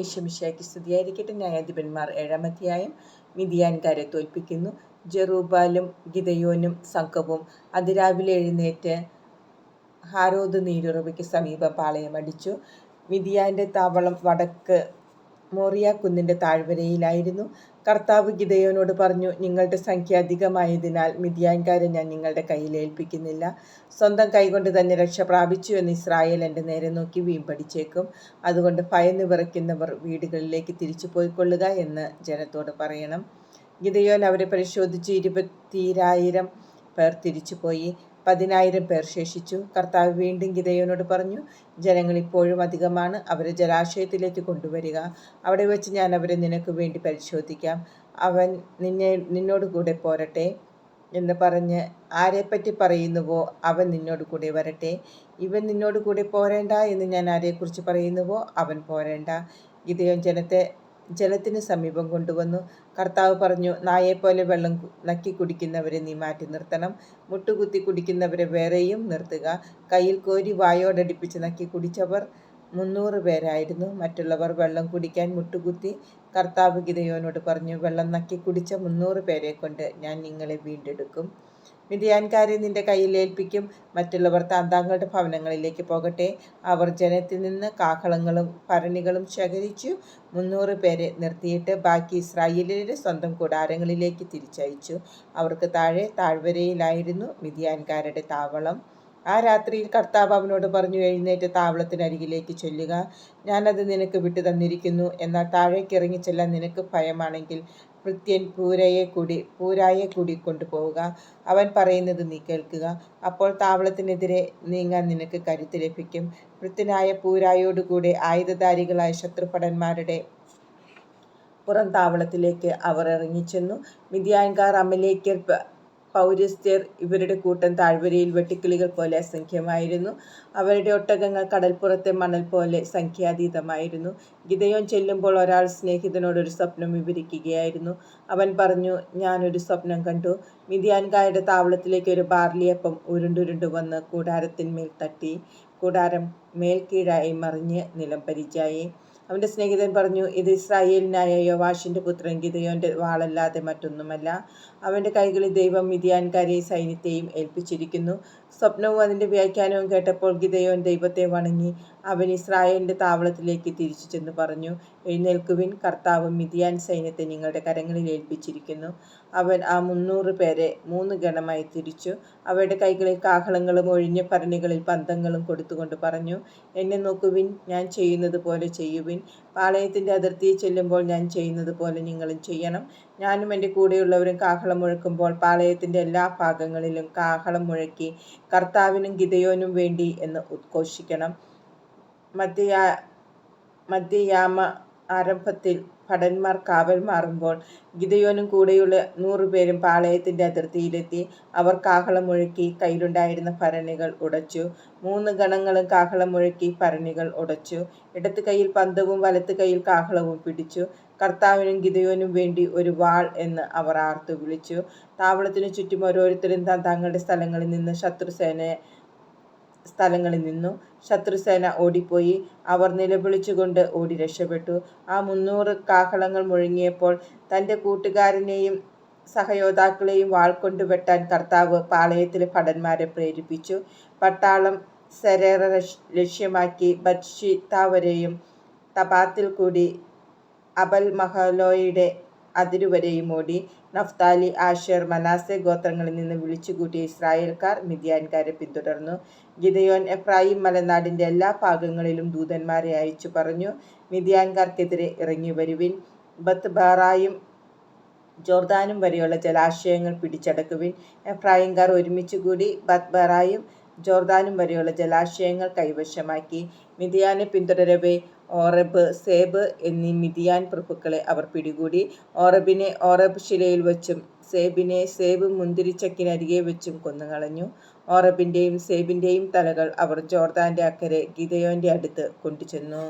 ഈശോമിശിഹായ്ക്ക് സ്തുതിയായിരിക്കട്ടെ. ന്യായാധിപന്മാർ ഏഴാമധ്യായം മിതിയാൻകാരെ തോൽപ്പിക്കുന്നു. ജെറൂബാലും ഗിതയോനും സംഘവും അതിരാവിലെ എഴുന്നേറ്റ് ഹാരോദ് നീരുറവയ്ക്ക് സമീപം പാളയമടിച്ചു മിതിയാന്റെ താവളം വടക്ക് മോറിയ കുന്നിന്റെ താഴ്വരയിലായിരുന്നു. കർത്താവ് ഗിതയോനോട് പറഞ്ഞു നിങ്ങളുടെ സംഖ്യ അധികമായതിനാൽ മിതിയാൻകാരെ ഞാൻ നിങ്ങളുടെ കയ്യിൽ ഏൽപ്പിക്കുന്നില്ല. സ്വന്തം കൈകൊണ്ട് തന്നെ രക്ഷ പ്രാപിച്ചു എന്ന് ഇസ്രായേൽ എന്റെ നേരെ നോക്കി വീമ്പടിച്ചേക്കും. അതുകൊണ്ട് ഭയന്ന് വിറയ്ക്കുന്നവർ വീടുകളിലേക്ക് തിരിച്ചു പോയിക്കൊള്ളുക എന്ന് ജനത്തോട് പറയണം. ഗിതയോൻ അവരെ പരിശോധിച്ച് ഇരുപത്തിരായിരം പേർ തിരിച്ചുപോയി. പതിനായിരം പേർ ശേഷിച്ചു. കർത്താവ് വീണ്ടും ഗിതയോനോട് പറഞ്ഞു ജനങ്ങൾ ഇപ്പോഴും അധികമാണ്. അവരെ ജലാശയത്തിലേക്ക് കൊണ്ടുവരിക. അവിടെ വെച്ച് ഞാൻ അവരെ നിനക്ക് വേണ്ടി പരിശോധിക്കാം. അവൻ നിന്നെ നിന്നോട് കൂടെ പോരട്ടെ എന്ന് പറഞ്ഞ് ആരെപ്പറ്റി പറയുന്നുവോ അവൻ നിന്നോട് കൂടെ വരട്ടെ. ഇവൻ നിന്നോട് കൂടെ പോരേണ്ട എന്ന് ഞാൻ ആരെക്കുറിച്ച് പറയുന്നുവോ അവൻ പോരേണ്ട. ഗിതയോൻ ജനത്തെ ജലത്തിന് സമീപം കൊണ്ടുവന്നു. കർത്താവ് പറഞ്ഞു നായെപ്പോലെ വെള്ളം നക്കി കുടിക്കുന്നവരെ നീ മാറ്റി നിർത്തണം. മുട്ടുകുത്തി കുടിക്കുന്നവരെ വേറെയും നിർത്തുക. കയ്യിൽ കോരി വായോടടിപ്പിച്ച് നക്കി കുടിച്ചവർ മുന്നൂറ് പേരായിരുന്നു. മറ്റുള്ളവർ വെള്ളം കുടിക്കാൻ മുട്ടുകുത്തി കർത്താവ് ഗിതയോനോട് പറഞ്ഞു വെള്ളം നക്കി കുടിച്ച മുന്നൂറ് പേരെ കൊണ്ട് ഞാൻ നിങ്ങളെ വീണ്ടെടുക്കും. മിതിയാൻകാരെ നിന്റെ കയ്യിൽ ഏൽപ്പിക്കും. മറ്റുള്ളവർ താന്താങ്ങളുടെ ഭവനങ്ങളിലേക്ക് പോകട്ടെ. അവർ ജനത്തിൽ നിന്ന് കാഹളങ്ങളും ഭരണികളും ശേഖരിച്ചു മുന്നൂറ് പേരെ നിർത്തിയിട്ട് ബാക്കി ഇസ്രായേലിലെ സ്വന്തം കൂടാരങ്ങളിലേക്ക് തിരിച്ചയച്ചു. അവർക്ക് താഴെ താഴ്വരയിലായിരുന്നു മിതിയാൻകാരുടെ താവളം. ആ രാത്രിയിൽ കർത്താവ് അവനോട് പറഞ്ഞു എഴുന്നേറ്റ് താവളത്തിനരികിലേക്ക് ചൊല്ലുക. ഞാനത് നിനക്ക് വിട്ടു തന്നിരിക്കുന്നു. എന്നാൽ താഴേക്ക് ഇറങ്ങിച്ചെല്ലാൻ നിനക്ക് ഭയമാണെങ്കിൽ ഭൃത്യൻ പൂരയെ കൂടി പൂരായെ കൂടി കൊണ്ടുപോവുക. അവൻ പറയുന്നത് നീ കേൾക്കുക. അപ്പോൾ താവളത്തിനെതിരെ നീങ്ങാൻ നിനക്ക് കരുത്ത് ലഭിക്കും. ഭൃത്യനായ പൂരായോടുകൂടെ ആയുധധാരികളായ ശത്രുഭടന്മാരുടെ പുറം താവളത്തിലേക്ക് അവർ ഇറങ്ങിച്ചെന്നു. മിതിയാൻകാർ അമലേക്കർ പൗരസ്ത്യർ ഇവരുടെ കൂട്ടം താഴ്വരയിൽ വെട്ടിക്കിളികൾ പോലെ അസംഖ്യമായിരുന്നു. അവരുടെ ഒട്ടകങ്ങൾ കടൽപ്പുറത്തെ മണൽ പോലെ സംഖ്യാതീതമായിരുന്നു. ഗിതയോൻ ചെല്ലുമ്പോൾ ഒരാൾ സ്നേഹിതനോടൊരു സ്വപ്നം വിവരിക്കുകയായിരുന്നു. അവൻ പറഞ്ഞു ഞാനൊരു സ്വപ്നം കണ്ടു. മിതിയാൻകായുടെ താവളത്തിലേക്ക് ഒരു ബാർലിയപ്പം ഉരുണ്ടുരുണ്ടു വന്ന് കൂടാരത്തിന്മേൽ തട്ടി. കൂടാരം മേൽക്കീഴായി മറിഞ്ഞ് നിലം പരിചായി. അവന്റെ സ്നേഹിതൻ പറഞ്ഞു ഇത് ഇസ്രായേലിനായ യോവാഷിന്റെ പുത്രൻ ഗിതയോന്റെ വാളല്ലാതെ മറ്റൊന്നുമല്ല. അവന്റെ കൈകളിൽ ദൈവം മിതിയാൻകാരെയും സൈന്യത്തെയും ഏൽപ്പിച്ചിരിക്കുന്നു. സ്വപ്നവും അതിന്റെ വ്യാഖ്യാനവും കേട്ടപ്പോൾ ഗിതയോൻ ദൈവത്തെ വണങ്ങി അവൻ ഇസ്രായേലിന്റെ താവളത്തിലേക്ക് തിരിച്ചു ചെന്ന് പറഞ്ഞു എഴുന്നേൽക്കുവിൻ കർത്താവ് മിതിയാൻ സൈന്യത്തെ നിങ്ങളുടെ കരങ്ങളിൽ ഏൽപ്പിച്ചിരിക്കുന്നു. അവൻ ആ മുന്നൂറ് പേരെ മൂന്ന് ഗണമായി തിരിച്ചു. അവരുടെ കൈകളിൽ കാഹളങ്ങളും ഒഴിഞ്ഞ ഭരണികളിൽ പന്തങ്ങളും കൊടുത്തുകൊണ്ട് പറഞ്ഞു എന്നെ നോക്കുവിൻ ഞാൻ ചെയ്യുന്നത് പോലെ ചെയ്യുവിൻ. പാളയത്തിന്റെ അതിർത്തിയിൽ ചെല്ലുമ്പോൾ ഞാൻ ചെയ്യുന്നത് പോലെ നിങ്ങളും ചെയ്യണം. ഞാനും എന്റെ കൂടെയുള്ളവരും കാഹളം മുഴക്കുമ്പോൾ പാളയത്തിന്റെ എല്ലാ ഭാഗങ്ങളിലും കാഹളം മുഴക്കി കർത്താവിനും ഗിതയോനും വേണ്ടി എന്ന് ഉദ്ഘോഷിക്കണം. മധ്യയാ മധ്യയാമ ആരംഭത്തിൽ ഭടന്മാർ കാവൽ മാറുമ്പോൾ ഗിതയോനും കൂടെയുള്ള നൂറുപേരും പാളയത്തിന്റെ അതിർത്തിയിലെത്തി അവർ കാഹളം മുഴക്കി കയ്യിലുണ്ടായിരുന്ന ഭരണികൾ ഉടച്ചു. മൂന്ന് ഗണങ്ങളും കാഹളം മുഴക്കി ഭരണികൾ ഉടച്ചു. ഇടത്ത് കയ്യിൽ പന്തവും വലത്ത് കയ്യിൽ കാഹളവും പിടിച്ചു. കർത്താവിനും ഗിതയോനും വേണ്ടി ഒരു വാൾ എന്ന് അവർ ആർത്തു വിളിച്ചു. താവളത്തിനു ചുറ്റും ഓരോരുത്തരും തങ്ങളുടെ സ്ഥലങ്ങളിൽ നിന്ന് ശത്രുസേനയെ സ്ഥലങ്ങളിൽ നിന്നു ശത്രുസേന ഓടിപ്പോയി. അവർ നിലവിളിച്ചുകൊണ്ട് ഓടി രക്ഷപ്പെട്ടു. ആ മുന്നൂറ് കാഹളങ്ങൾ മുഴങ്ങിയപ്പോൾ തന്റെ കൂട്ടുകാരനെയും സഹയോദ്ധാക്കളെയും വാൾ കൊണ്ട് വെട്ടാൻ കർത്താവ് പാളയത്തിലെ ഭടന്മാരെ പ്രേരിപ്പിച്ചു. പട്ടാളം സെരേറ ലക്ഷ്യമാക്കി ബത്ഷിത്താവരെയും തപാത്തിൽ കൂടി അബൽ മഹലോയുടെ അതിരുവരെയും ഓടി നഫ്താലി ആഷർ മനാസെ ഗോത്രങ്ങളിൽ നിന്ന് വിളിച്ചുകൂട്ടിയ ഇസ്രായേൽക്കാർ മിതിയാൻകാരെ പിന്തുടർന്നു. ഗിതയോൻ എഫ്രായിം മലനാടിന്റെ എല്ലാ ഭാഗങ്ങളിലും ദൂതന്മാരെ അയച്ചു പറഞ്ഞു. മിതിയാൻകാർക്കെതിരെ ഇറങ്ങി വരുവിൻ. ബത്ത് ബാറായും ജോർദാനും വരെയുള്ള ജലാശയങ്ങൾ പിടിച്ചടക്കുവിൻ. എഫ്രായിംകാർ ഒരുമിച്ചുകൂടി ബത്ത് ബറായും ജോർദാനും വരെയുള്ള ജലാശയങ്ങൾ കൈവശമാക്കി മിതിയാനെ പിന്തുടരവേ ഓറബ് സേബ് എന്നീ മിതിയാൻ പ്രഭുക്കളെ അവർ പിടികൂടി. ഓറബിനെ ഓറബ് ശിലയിൽ വച്ചും സേബിനെ സേബ് മുന്തിരിച്ചക്കിനരികെ വെച്ചും കൊന്നുകളഞ്ഞു. ഓറബിന്റെയും സേബിന്റെയും തലകൾ അവർ ജോർദാന്റെ അക്കരെ ഗിതയോന്റെ അടുത്ത് കൊണ്ടുചെന്നു.